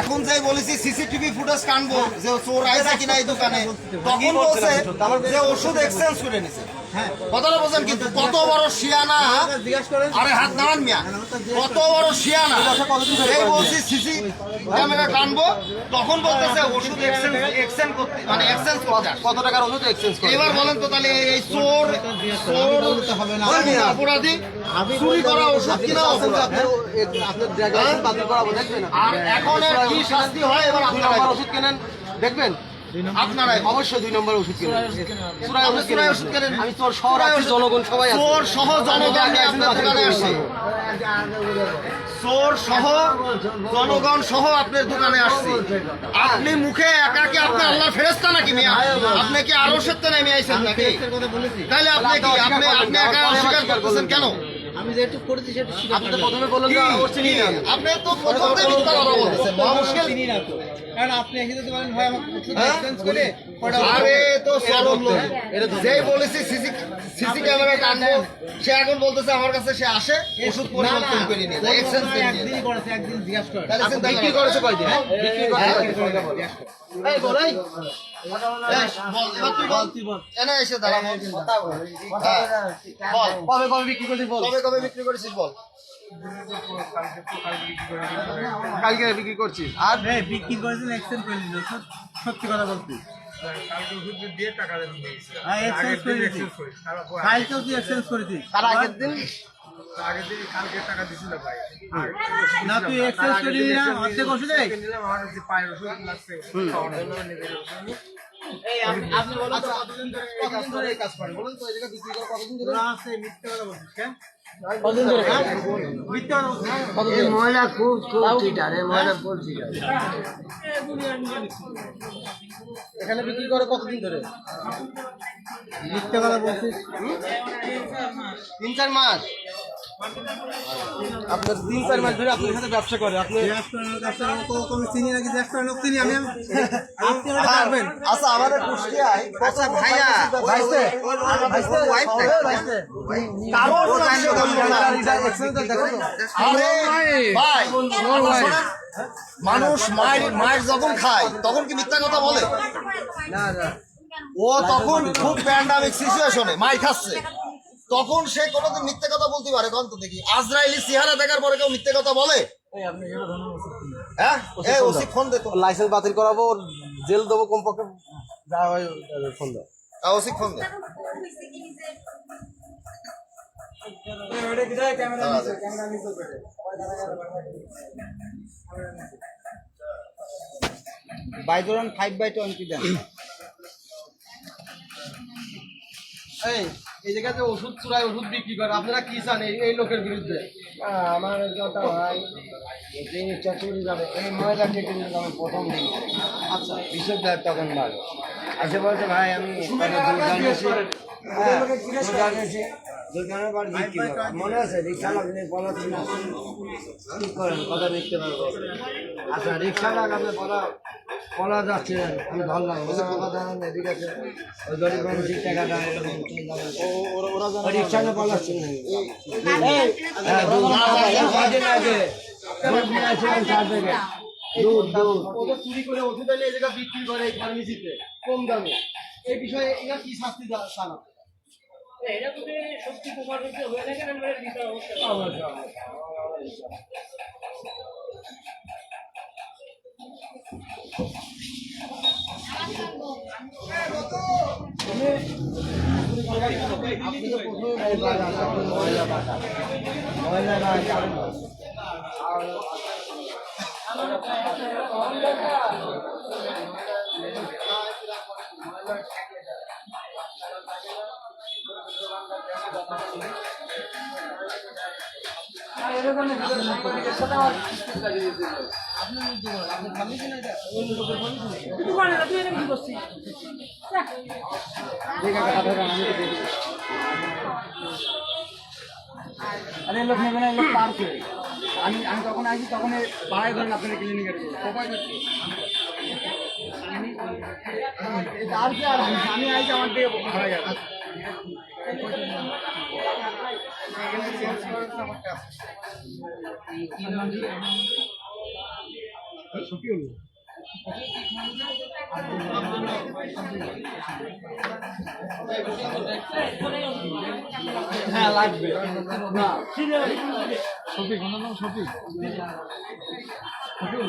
এখন যাই বলেছি সিসিটিভি ফুটেজ কানবো যে চোর আইসা কিনা এই দোকানে। তখন বলছে যে ওষুধ এক্সচেঞ্জ করে নিছে কথাটা বলছেন কিন্তু কত বড় শিয়ানা? আরে হাত নামান মিয়া। কত বড় শিয়ানা? এই বলছি সিসি ক্যামেরা টানবো তখন বলতেছে ওষুধ এক্সচেঞ্জ এক্সচেঞ্জ করতে মানে এক্সচেঞ্জ করতে কত টাকার ওষুধ এক্সচেঞ্জ এবার বলেন তো তাহলে এই চোর চোর অপরাধী চুরি করা ওষুধ কিনা আর এখন কি শাস্তি হয়? এবার দুই আপনারা ওষুধ কেনেন? দেখবেন? আপনারাই অবশ্যই দুই নম্বর ওষুধ কেনেন। আপনি ওষুধ কেনেন। আমি তোর শহর জনগণ সবাই সহ জনগণ আপনার আসছে। চোর সহ জনগণ সহ আপনার দোকানে আসছে। আপনি মুখে একা কি আপনি আল্লাহ ফেরেস্তা নাকি মিয়া? আপনি কি আরও সত্য নেমে আইছেন নাকি? তাহলে আপনি কি আপনি আপনি একা অস্বীকার করতেছেন কেন? আমি যেটু করেছি সেটা আপনি তো প্রথমে বললেন? যে চিনি না। আপনি তো প্রথমে মিথ্যা কথা বলতেছেন। মহা মুশকিল চিনি না তো। কারণ আপনি এসে দিতে পারেন ভাই আমাকে হ্যাঁ? এক্সচেঞ্জ করে আরে তো চরম লোক এটা যেই বলেছি সিসি সিসি ক্যামেরা টানবো সে এখন বলতেছে আমার কাছে সে আসে ওষুধ পরিবর্তন করে নিয়ে যায় এক্সচেঞ্জ করে একদিনই করেছে একদিন জিজ্ঞাসা করে তাহলে চিন্তা বিক্রি করেছে কয়দিন হ্যাঁ? বিক্রি হ্যাঁ? করেছে এই বল এই এই, বল, এবার তুই বল। এনে এসে দাঁড়া বল। হ্যাঁ, বল। কবে কবে বিক্রি করেছিস বল কবে কবে বিক্রি করেছিস বল কালকে বিক্রি করছিস? আর হ্যাঁ বিক্রি করেছেন এক্সচেঞ্জ করে নিল সত্যি কথা বলছি হ্যাঁ তার আগের দিন? না তুই এক্সচেঞ্জ করে নিলি না? অর্ধেক ওষুধে কতদিন ধরে এই কাজ কতদিন ধরে এই কাজ করেন? বলুন তো এই জায়গায় বিক্রি করে কতদিন ধরে? না আছে মিথ্যে কথা বলছিস কেন কতদিন ধরে? হ্যাঁ? বলছিস কতদিন ময়লা খুব খুব চিটারে ময়লা খুব চিটারে এখানে বিক্রি করে কতদিন ধরে? মিথ্যে কথা বলছিস? তিন চার মাস? আপনার তিন চার মাস ধরে আপনার সাথে ব্যবসা করে আপনি আমি চিনি নাকি করানোর চিনি আমি পারবেন। আচ্ছা আমাদের কুষ্টিয়ায় আচ্ছা ভাইয়া ভাইস্তে ভাইস্তে ওয়াইফ ভাইস্তে। কারও সাহায্য করব না। আরে ভাই। কথা শোনেন। মানুষ মায়ের মায়ের যখন খায় তখন কি মিথ্যা কথা বলে? না ও তখন খুব প্যান্ডামিক সিচুয়েশনে মাই খাচ্ছে। তখন সে কোনোদিন মিথ্যে কথা বলতে পারে তখন তো দেখি। আজরাইলি চেহারা দেখার পরে কেউ মিথ্যে কথা বলে? হ্যাঁ? ওসি ফোন দে লাইসেন্স বাতিল করাবো জেল দেবো কমপক্ষে যা হয় ফোন দাও। ওসি ফোন দে। বাইজোরান ফাইভ বাই টোয়েন্টি দেন। এই এই জায়গাতে ওষুধ চুরাই ওষুধ বিক্রি করে আপনারা কি চান এই- লোকের বিরুদ্ধে? আমার কথা ভাই এই জিনিসটা চুরি যাবে এই ময়লা কেটে আমি প্রথম দিন। আচ্ছা। বিশুদ্ধ তখন ভালো আসে বলছে ভাই আমি হ্যাঁ, বিক্রি মনে আচ্ছা হ্যাঁ, করে কম দামে এই বিষয়ে এরা কি শাস্তি চান আপনি? আপনি তো প্রথমে বললেন, আপনি ময়লা পাঠান। ময়লা কারণ আরে লোক নেবে না লোক পারছে আমি আমি তখন আসি তখন বাড়াই ধরেন আপনাদের ক্লিনিকের আর কি আর আমি আইছি আমার দিকে ভাড়া হ্যাঁ লাগবে। না শফিক ওনার নাম দেখুন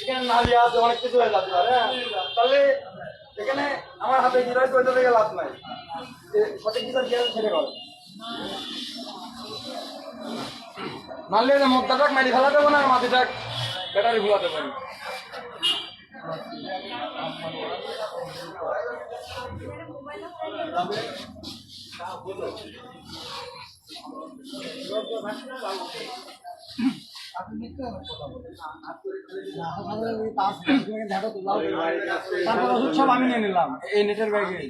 এখানে নালি আছে অনেক কিছু হয়ে যাচ্ছে হ্যাঁ তাহলে এখানে আমার হাতে কি রয়েছে থেকে লাভ নাই সঠিক বিচার দিয়ে ছেড়ে করে নালে মদ্দাটাক মারি ফেলা দেবো না মাটিটাক ব্যাটারি ভুলাতে পারি। তারপর ওষুধ সব আমি নিয়ে নিলাম এই নেটের ব্যাগে